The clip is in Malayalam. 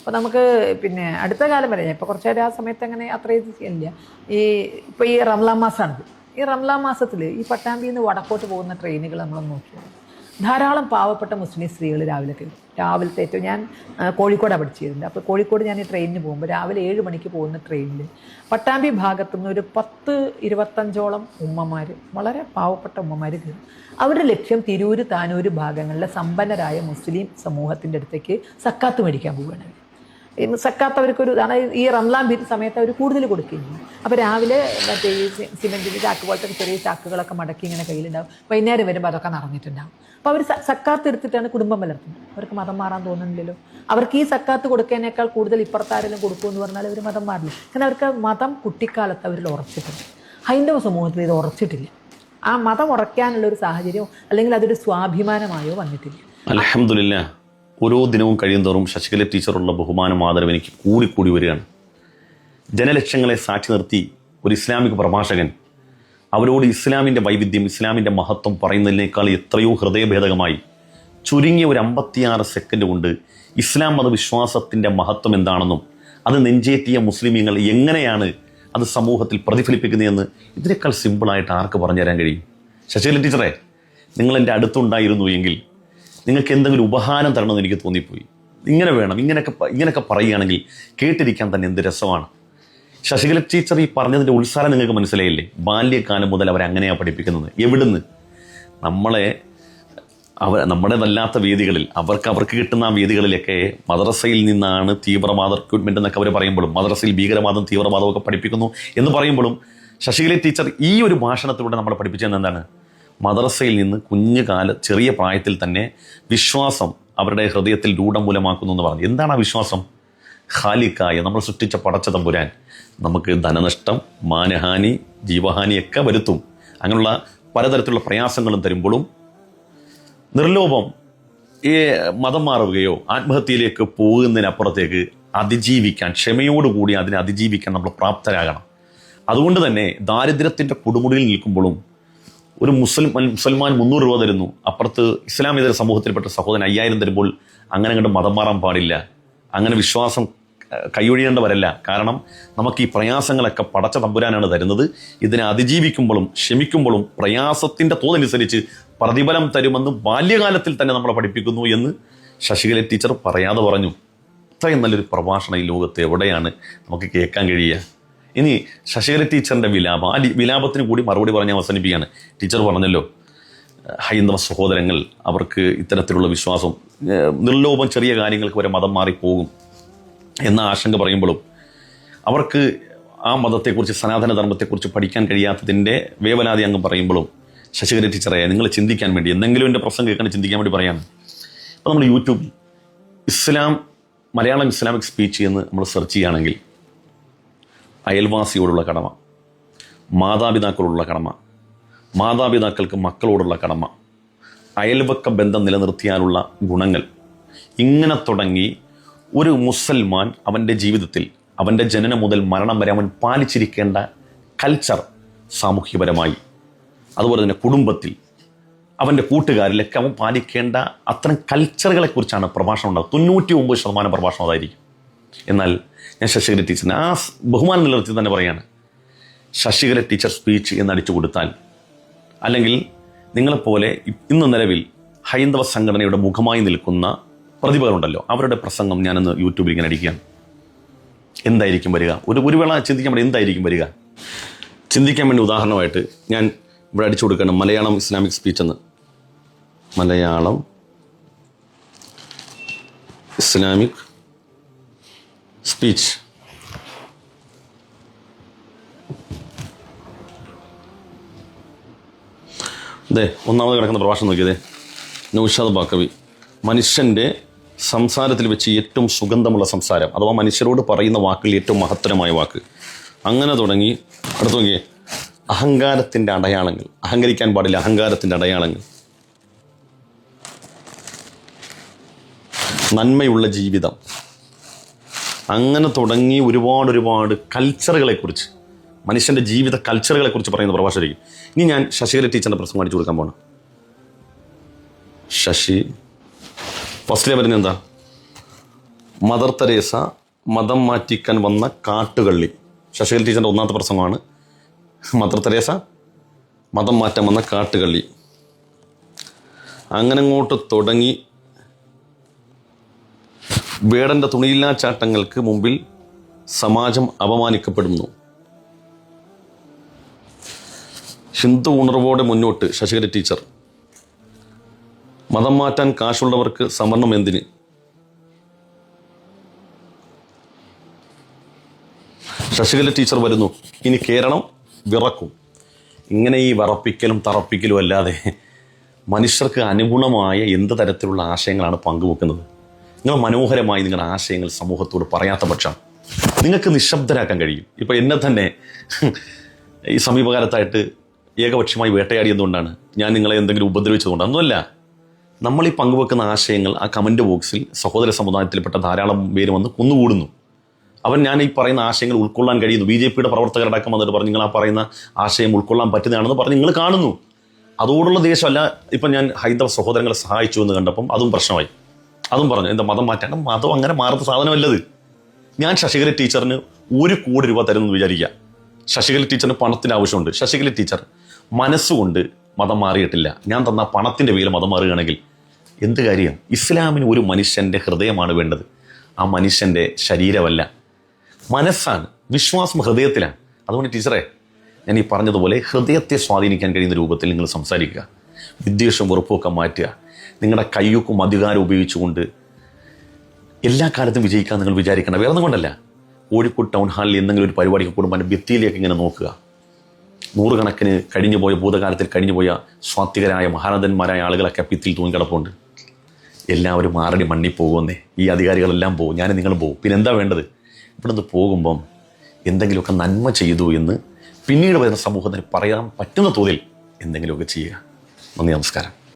അപ്പോൾ നമുക്ക് പിന്നെ അടുത്ത കാലം വരെ ഇപ്പോൾ കുറച്ച് നേരം ആ സമയത്ത് അങ്ങനെ അത്രയും ഇല്ല ഈ ഇപ്പോൾ ഈ റംലാം മാസമാണിത് ഈ റംലാം മാസത്തിൽ ഈ പട്ടാമ്പിയിൽ നിന്ന് വടക്കോട്ട് പോകുന്ന ട്രെയിനുകൾ നമ്മൾ നോക്കി. ധാരാളം പാവപ്പെട്ട മുസ്ലിം സ്ത്രീകൾ രാവിലെ കയറും. രാവിലത്തെ ഏറ്റവും ഞാൻ കോഴിക്കോട് കോഴിക്കോടാണ് പഠിച്ചിരുന്നത്. അപ്പോൾ കോഴിക്കോട് ഞാൻ ഈ ട്രെയിനിന് പോകുമ്പോൾ രാവിലെ ഏഴ് മണിക്ക് പോകുന്ന ട്രെയിനിൽ പട്ടാമ്പി ഭാഗത്തു നിന്ന് ഒരു പത്ത് ഇരുപത്തഞ്ചോളം ഉമ്മമാർ വളരെ പാവപ്പെട്ട ഉമ്മമാർ കയറും. അവരുടെ ലക്ഷ്യം തിരൂര് താനൂര് ഭാഗങ്ങളിലെ സമ്പന്നരായ മുസ്ലിം സമൂഹത്തിന്റെ അടുത്തേക്ക് സക്കാത്ത് മേടിക്കാൻ പോവുകയാണ്. ഈ സക്കാത്ത് അവർക്കൊരു ഇതാണ് ഈ റംലാൻ ഭീതി സമയത്ത് അവർ കൂടുതൽ കൊടുക്കുകയും അപ്പോൾ രാവിലെ മറ്റേ ഈ സിമെന്റിന്റെ ചാക്ക് പോലത്തെ ചെറിയ ചാക്കുകളൊക്കെ മടക്കി ഇങ്ങനെ കയ്യിലുണ്ടാവും. വൈകുന്നേരം വരുമ്പോൾ അതൊക്കെ നടന്നിട്ടുണ്ടാവും അപ്പോൾ അവർ സക്കാത്ത് എടുത്തിട്ടാണ് കുടുംബം വളർത്തുന്നത് അവർക്ക് മതം മാറാൻ തോന്നുന്നില്ലല്ലോ. അവർക്ക് ഈ സക്കാത്ത് കൊടുക്കുന്നതിനേക്കാൾ കൂടുതൽ ഇപ്പുറത്താരെങ്കിലും കൊടുക്കുമെന്ന് പറഞ്ഞാൽ അവർ മതം മാറില്ല. കാരണം അവർക്ക് മതം കുട്ടിക്കാലത്ത് അവരിൽ ഉറച്ചിട്ടുണ്ട്. ഹൈന്ദവ സമൂഹത്തിൽ ഇത് ഉറച്ചിട്ടില്ല. ആ മതം ഉറയ്ക്കാനുള്ള ഒരു സാഹചര്യം അല്ലെങ്കിൽ അതൊരു സ്വാഭിമാനമായോ വന്നിട്ടില്ല. അലഹമില്ല ഓരോ ദിനവും കഴിയും തോറും ശശികല ടീച്ചറുള്ള ബഹുമാനം ആദരവ് എനിക്ക് കൂടിക്കൂടി വരികയാണ്. ജനലക്ഷങ്ങളെ സാക്ഷി നിർത്തി ഒരു ഇസ്ലാമിക പ്രഭാഷകൻ അവരോട് ഇസ്ലാമിന്റെ വൈവിധ്യം ഇസ്ലാമിന്റെ മഹത്വം പറയുന്നതിനേക്കാൾ എത്രയോ ഹൃദയഭേദകമായി ചുരുങ്ങിയ ഒരു അമ്പത്തിയാറ് സെക്കൻഡ് കൊണ്ട് ഇസ്ലാം മതവിശ്വാസത്തിന്റെ മഹത്വം എന്താണെന്നും അത് നെഞ്ചേറ്റിയ മുസ്ലിമീങ്ങൾ എങ്ങനെയാണ് അത് സമൂഹത്തിൽ പ്രതിഫലിപ്പിക്കുന്നതെന്ന് ഇതിനേക്കാൾ സിമ്പിളായിട്ട് ആർക്ക് പറഞ്ഞു തരാൻ കഴിയും? ശശികല ടീച്ചറെ നിങ്ങൾ എന്റെ അടുത്തുണ്ടായിരുന്നു എങ്കിൽ നിങ്ങൾക്ക് എന്തെങ്കിലും ഉപഹാരം തരണമെന്ന് എനിക്ക് തോന്നിപ്പോയി. ഇങ്ങനെ വേണം ഇങ്ങനെയൊക്കെ ഇങ്ങനെയൊക്കെ പറയുകയാണെങ്കിൽ കേട്ടിരിക്കാൻ തന്നെ എന്ത് രസമാണ്. ശശികല ടീച്ചർ ഈ പറഞ്ഞതിന്റെ ഉത്സാഹം നിങ്ങൾക്ക് മനസ്സിലായില്ലേ? ബാല്യകാലം മുതൽ അവരെ അങ്ങനെയാണ് പഠിപ്പിക്കുന്നത്. എവിടുന്ന്? നമ്മളെ അവ നമ്മുടേതല്ലാത്ത വേദികളിൽ അവർക്ക് അവർക്ക് കിട്ടുന്ന ആ വേദികളിലൊക്കെ മദ്രസയിൽ നിന്നാണ് തീവ്രവാദ റിക്രൂട്ട്മെന്റ് എന്നൊക്കെ അവർ പറയുമ്പോഴും മദ്രസയിൽ ഭീകരവാദം തീവ്രവാദമൊക്കെ പഠിപ്പിക്കുന്നു എന്ന് പറയുമ്പോഴും ശശികല ടീച്ചർ ഈ ഒരു ഭാഷണത്തിലൂടെ നമ്മളെ പഠിപ്പിച്ചത് എന്താണ് മദ്രസയിൽ നിന്ന് കുഞ്ഞുകാല ചെറിയ പ്രായത്തിൽ തന്നെ വിശ്വാസം അവരുടെ ഹൃദയത്തിൽ രൂഢമൂലമാക്കുന്നു എന്ന് പറഞ്ഞു. എന്താണ് ആ വിശ്വാസം? ഖാലിക്കായ നമ്മൾ സൃഷ്ടിച്ച പടച്ച തമ്പുരാൻ. നമുക്ക് ധനനഷ്ടം മാനഹാനി ജീവഹാനിയൊക്കെ വരുത്തും. അങ്ങനെയുള്ള പലതരത്തിലുള്ള പ്രയാസങ്ങളും തരുമ്പോഴും നിർലോഭം ഈ മതം മാറുകയോ ആത്മഹത്യയിലേക്ക് പോകുന്നതിനപ്പുറത്തേക്ക് അതിജീവിക്കാൻ ക്ഷമയോടുകൂടി അതിനെ അതിജീവിക്കാൻ നമ്മൾ പ്രാപ്തരാകണം. അതുകൊണ്ട് തന്നെ ദാരിദ്ര്യത്തിന്റെ കൊടുമുടിയിൽ നിൽക്കുമ്പോഴും ഒരു മുസ്ലിം മുസൽമാൻ മുന്നൂറ് രൂപ തരുന്നു. അപ്പുറത്ത് ഇസ്ലാമിതര സമൂഹത്തിൽപ്പെട്ട സഹോദരൻ അയ്യായിരം തരുമ്പോൾ അങ്ങനെ കണ്ട് മതം മാറാൻ പാടില്ല. അങ്ങനെ വിശ്വാസം കൈയൊഴിയേണ്ടവരല്ല. കാരണം നമുക്ക് ഈ പ്രയാസങ്ങളൊക്കെ പടച്ച തമ്പുരാനാണ് തരുന്നത്. ഇതിനെ അതിജീവിക്കുമ്പോഴും ക്ഷമിക്കുമ്പോഴും പ്രയാസത്തിന്റെ തോതനുസരിച്ച് പ്രതിഫലം തരുമെന്ന് ബാല്യകാലത്തിൽ തന്നെ നമ്മളെ പഠിപ്പിക്കുന്നു എന്ന് ശശികല ടീച്ചർ പറയാതെ പറഞ്ഞു. ഇത്രയും നല്ലൊരു പ്രഭാഷണം ഈ ലോകത്ത് എവിടെയാണ്? നമുക്ക് കേൾക്കാൻ കഴിയുക. ഇനി ശശികല ടീച്ചറിന്റെ വിലാപം. ആ വിലാപത്തിന് കൂടി മറുപടി പറഞ്ഞ് അവസാനിപ്പിക്കുകയാണ്. ടീച്ചർ പറഞ്ഞല്ലോ ഹൈന്ദവ സഹോദരങ്ങൾ അവർക്ക് ഇത്തരത്തിലുള്ള വിശ്വാസം നിർലോഭം ചെറിയ കാര്യങ്ങൾക്ക് വരെ മതം മാറിപ്പോകും എന്ന ആശങ്ക പറയുമ്പോഴും അവർക്ക് ആ മതത്തെക്കുറിച്ച് സനാതന ധർമ്മത്തെക്കുറിച്ച് പഠിക്കാൻ കഴിയാത്തതിന്റെ വേവലാതി അംഗം പറയുമ്പോഴും ശശികല ടീച്ചറെ നിങ്ങൾ ചിന്തിക്കാൻ വേണ്ടി എന്തെങ്കിലും എന്റെ പ്രശ്നം കേൾക്കാൻ ചിന്തിക്കാൻ വേണ്ടി പറയാണ്. അപ്പോൾ നമ്മൾ യൂട്യൂബിൽ ഇസ്ലാം മലയാളം ഇസ്ലാമിക് സ്പീച്ച് എന്ന് നമ്മൾ സെർച്ച് ചെയ്യുകയാണെങ്കിൽ അയൽവാസിയോടുള്ള കടമ മാതാപിതാക്കളോടുള്ള കടമ മാതാപിതാക്കൾക്ക് മക്കളോടുള്ള കടമ അയൽവക്ക ബന്ധം നിലനിർത്തിയാലുള്ള ഗുണങ്ങൾ. ഇങ്ങനെ തുടങ്ങി ഒരു മുസൽമാൻ അവന്റെ ജീവിതത്തിൽ അവന്റെ ജനനം മുതൽ മരണം വരെ അവൻ പാലിച്ചിരിക്കേണ്ട കൾച്ചർ സാമൂഹ്യപരമായി. അതുപോലെ തന്നെ കുടുംബത്തിൽ അവന്റെ കൂട്ടുകാരിലൊക്കെ അവൻ പാലിക്കേണ്ട അത്തരം കൾച്ചറുകളെക്കുറിച്ചാണ് പ്രഭാഷണം ഉണ്ടാകുക തൊണ്ണൂറ്റി ഒമ്പത് ശതമാനം പ്രഭാഷണം അതായിരിക്കും. എന്നാൽ ഞാൻ ശശികര ടീച്ചറിന് ആ ബഹുമാനം നിലനിർത്തി തന്നെ പറയാണ്. ശശികര ടീച്ചർ സ്പീച്ച് എന്ന് അടിച്ചു കൊടുത്താൽ അല്ലെങ്കിൽ നിങ്ങളെപ്പോലെ ഇന്ന് നിലവിൽ ഹൈന്ദവ സംഘടനയുടെ മുഖമായി നിൽക്കുന്ന പ്രതിഭകളുണ്ടല്ലോ അവരുടെ പ്രസംഗം ഞാനിന്ന് യൂട്യൂബിൽ ഇങ്ങനെ അടിക്കുകയാണ്. എന്തായിരിക്കും വരിക? ഒരു ഒരു വേള ചിന്തിക്കാൻ വേണ്ടി എന്തായിരിക്കും വരിക? ചിന്തിക്കാൻ വേണ്ടി ഉദാഹരണമായിട്ട് ഞാൻ ഇവിടെ അടിച്ചു കൊടുക്കണം മലയാളം ഇസ്ലാമിക് സ്പീച്ച് എന്ന്. മലയാളം ഇസ്ലാമിക് സ്പീച്ച് അതെ ഒന്നാമത് കിടക്കുന്ന പ്രഭാഷണം നോക്കിയതേ. നൗഷാദ് ബാക്കവി മനുഷ്യന്റെ സംസാരത്തിൽ വെച്ച് ഏറ്റവും സുഗന്ധമുള്ള സംസാരം അഥവാ മനുഷ്യരോട് പറയുന്ന വാക്കിൽ ഏറ്റവും മഹത്തരമായ വാക്ക്. അങ്ങനെ തുടങ്ങി അടുത്ത് നോക്കിയേ അഹങ്കാരത്തിന്റെ അടയാളങ്ങൾ അഹങ്കരിക്കാൻ പാടില്ല അഹങ്കാരത്തിന്റെ അടയാളങ്ങൾ. നന്മയുള്ള ജീവിതം. അങ്ങനെ തുടങ്ങി ഒരുപാട് ഒരുപാട് കൾച്ചറുകളെക്കുറിച്ച് മനുഷ്യന്റെ ജീവിത കൾച്ചറുകളെക്കുറിച്ച് പറയുന്ന പ്രഭാഷകരായിരിക്കും ഇനി ഞാൻ ശശികല ടീച്ചറിന്റെ പ്രസംഗം അടിച്ചു കൊടുക്കാൻ പോകണം ശശി ഫസ്റ്റിലെ ഞാൻ എന്താ? മദർ തെരേസ മതം മാറ്റിക്കാൻ വന്ന കാട്ടുകള്ളി. ശശികല ടീച്ചറിന്റെ ഒന്നാമത്തെ പ്രസംഗമാണ്. മദർ തെരേസ മതം മാറ്റാൻ വന്ന കാട്ടുകള്ളി. അങ്ങനെ അങ്ങോട്ട് തുടങ്ങി വേടന്റെ തുണിയില്ലാ ചാട്ടങ്ങൾക്ക് മുമ്പിൽ സമാജം അപമാനിക്കപ്പെടുന്നു. ഹിന്ദു ഉണർവോടെ മുന്നോട്ട് ശശികര ടീച്ചർ. മതം മാറ്റാൻ കാശുള്ളവർക്ക് സംവരണം എന്തിന്? ശശികല ടീച്ചർ വരുന്നു. ഇനി കേരളം വിറക്കും. ഇങ്ങനെ ഈ വിറപ്പിക്കലും തറപ്പിക്കലും അല്ലാതെ മനുഷ്യർക്ക് അനുഗുണമായ എന്ത് തരത്തിലുള്ള ആശയങ്ങളാണ് പങ്കുവെക്കുന്നത്? നിങ്ങൾ മനോഹരമായി നിങ്ങളുടെ ആശയങ്ങൾ സമൂഹത്തോട് പറയാത്ത പക്ഷം നിങ്ങൾക്ക് നിശബ്ദരാക്കാൻ കഴിയും. ഇപ്പം എന്നെ തന്നെ ഈ സമീപകാലത്തായിട്ട് ഏകപക്ഷമായി വേട്ടയാടിയതുകൊണ്ടാണ് ഞാൻ നിങ്ങളെ എന്തെങ്കിലും ഉപദ്രവിച്ചതുകൊണ്ട് ഒന്നുമല്ല നമ്മൾ ഈ പങ്കുവെക്കുന്ന ആശയങ്ങൾ ആ കമന്റ് ബോക്സിൽ സഹോദര സമുദായത്തിൽപ്പെട്ട ധാരാളം പേര് വന്ന് കുന്നുകൂടുന്നു. അവൻ ഞാൻ ഈ പറയുന്ന ആശയങ്ങൾ ഉൾക്കൊള്ളാൻ കഴിയുന്നു. ബി ജെ പിയുടെ പ്രവർത്തകരടക്കം വന്നിട്ട് പറഞ്ഞു നിങ്ങൾ ആ പറയുന്ന ആശയം ഉൾക്കൊള്ളാൻ പറ്റുന്നതാണെന്ന് പറഞ്ഞ് നിങ്ങൾ കാണുന്നു. അതോടുള്ള ദേഷ്യമല്ല ഇപ്പം ഞാൻ ഹൈന്ദവ സഹോദരങ്ങളെ സഹായിച്ചു എന്ന് കണ്ടപ്പം അതും പ്രശ്നമായി. അതും പറഞ്ഞു എന്താ മതം മാറ്റാൻ മതം അങ്ങനെ മാറുന്ന സാധനമല്ലത്. ഞാൻ ശശികല ടീച്ചറിന് ഒരു കോടി രൂപ തരുമെന്ന് വിചാരിക്കുക. ശശികല ടീച്ചറിന് പണത്തിന് ആവശ്യമുണ്ട്. ശശികല ടീച്ചർ മനസ്സുകൊണ്ട് മതം മാറിയിട്ടില്ല. ഞാൻ തന്ന പണത്തിന്റെ പേരിൽ മതം മാറുകയാണെങ്കിൽ എന്ത് കാര്യം? ഇസ്ലാമിന് ഒരു മനുഷ്യന്റെ ഹൃദയമാണ് വേണ്ടത്. ആ മനുഷ്യന്റെ ശരീരമല്ല. മനസ്സാണ് വിശ്വാസം ഹൃദയത്തിലാണ്. അതുകൊണ്ട് ടീച്ചറെ ഞാൻ ഈ പറഞ്ഞതുപോലെ ഹൃദയത്തെ സ്വാധീനിക്കാൻ കഴിയുന്ന രൂപത്തിൽ നിങ്ങൾ സംസാരിക്കുക. വിദ്വേഷം വെറുപ്പൊക്കെ മാറ്റുക. നിങ്ങളുടെ കയ്യൊക്കും അധികാരം ഉപയോഗിച്ചുകൊണ്ട് എല്ലാ കാലത്തും വിജയിക്കാൻ നിങ്ങൾ വിചാരിക്കണം വേറെ ഒന്നും കൊണ്ടല്ല. കോഴിക്കോട് ടൗൺ ഹാളിൽ എന്തെങ്കിലും ഒരു പരിപാടിക്ക് കൂടുമ്പോൾ ഭിത്തിയിലേക്ക് ഇങ്ങനെ നോക്കുക. നൂറുകണക്കിന് കഴിഞ്ഞുപോയ ഭൂതകാലത്തിൽ കഴിഞ്ഞുപോയ സ്വാത്വികരായ മഹാനന്ദന്മാരായ ആളുകളൊക്കെ ഭിത്തിയിൽ തൂങ്ങിക്കിടപ്പുണ്ട്. എല്ലാവരും മാറടി മണ്ണി പോകുമെന്നേ. ഈ അധികാരികളെല്ലാം പോകും. ഞാനും നിങ്ങൾ പോകും. പിന്നെ എന്താ വേണ്ടത്? ഇവിടെ നിന്ന് പോകുമ്പം എന്തെങ്കിലുമൊക്കെ നന്മ ചെയ്തു എന്ന് പിന്നീട് വരുന്ന സമൂഹത്തിന് പറയാൻ പറ്റുന്ന തോതിൽ എന്തെങ്കിലുമൊക്കെ ചെയ്യുക. നന്ദി നമസ്കാരം.